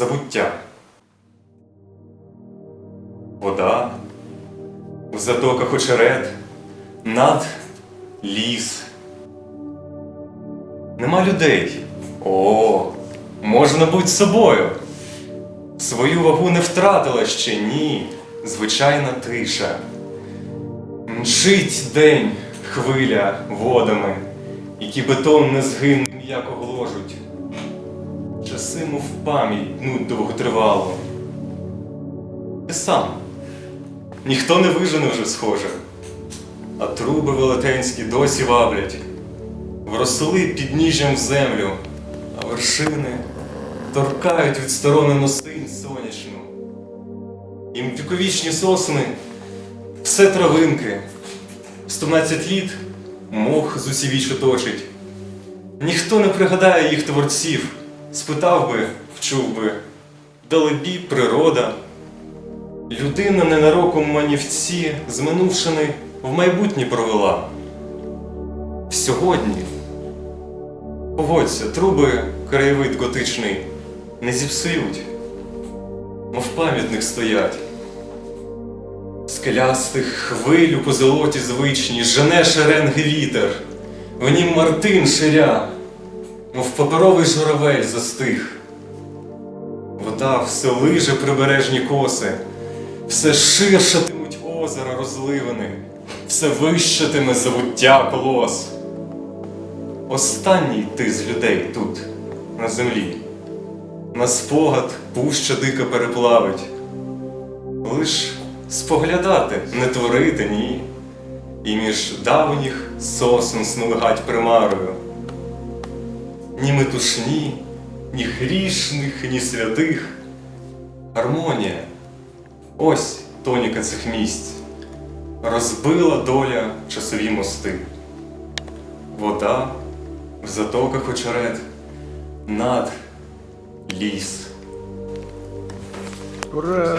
забуття. Вода, в затоках очерет, над ліс. Нема людей. О, можна бути собою. Свою вагу не втратила ще ні, звичайна тиша. Мчить день, хвиля водами, які бетон не згин м'яко гложуть. Часи, мов пам'ять, гнуть довготривало. Ти сам. Ніхто не вижене вже схоже, а труби велетенські досі ваблять, вросли підніжжям в землю, а вершини торкають відсторонену синь сонячну. Їм віковічні сосни, все травинки, 112 літ мох з усівічу точить. Ніхто не пригадає їх творців, спитав би, вчув би, далебі природа. Людина ненароком манівці з минувшини в майбутнє провела. В сьогодні, погодься, труби краєвид готичний не зіпсують, мов пам'ятник стоять. Скелястих хвиль у позолоті звичні жене шеренги вітер, в нім Мартин ширя, мов паперовий журавель застиг. Вода все лиже прибережні коси, все ширшатимуть озера розливини, все вищатиме забуття колос. Останній ти з людей тут, на землі, на спогад пуща дика переплавить. Лиш споглядати, не творити ні, і між давніх сосен снугать примарою. Ні метушні, ні грішних, ні святих. Гармонія. Ось тоніка цих місць. Розбила доля часові мости. Вода в затоках очерет, над ліс. Ура!